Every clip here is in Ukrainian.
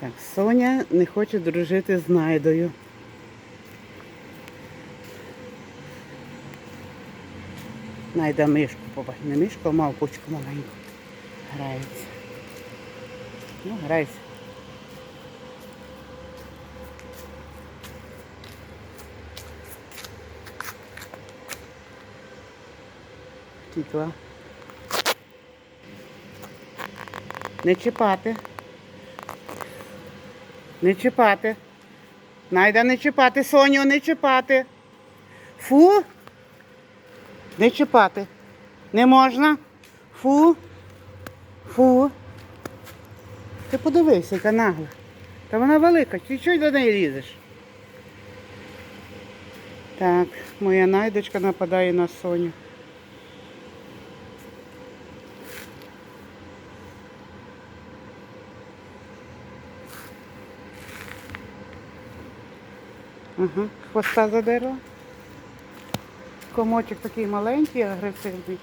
Так, Соня не хоче дружити з Найдою. Найда мишку, побач, не мишку, а мавпочку маленьку. Грається. Ну, грайся. Втікла. Не чіпати. Не чіпати. Найда не чіпати, Соню, не чіпати. Фу. Не чіпати. Не можна. Фу. Фу. Ти подивися, яка нагла. Та вона велика, ти чого до неї лізеш? Так, моя найдочка нападає на Соню. Ага, хвоста задерла. Комочок такий маленький, агресивний.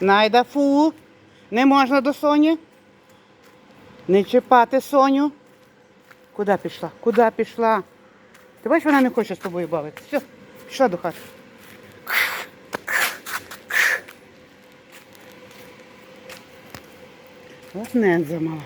Найда фу. Не можна до Соні. Не чіпати Соню. Куди пішла? Куди пішла? Ти бачиш, вона не хоче з тобою бавити. Все, пішла до хати. От не замала.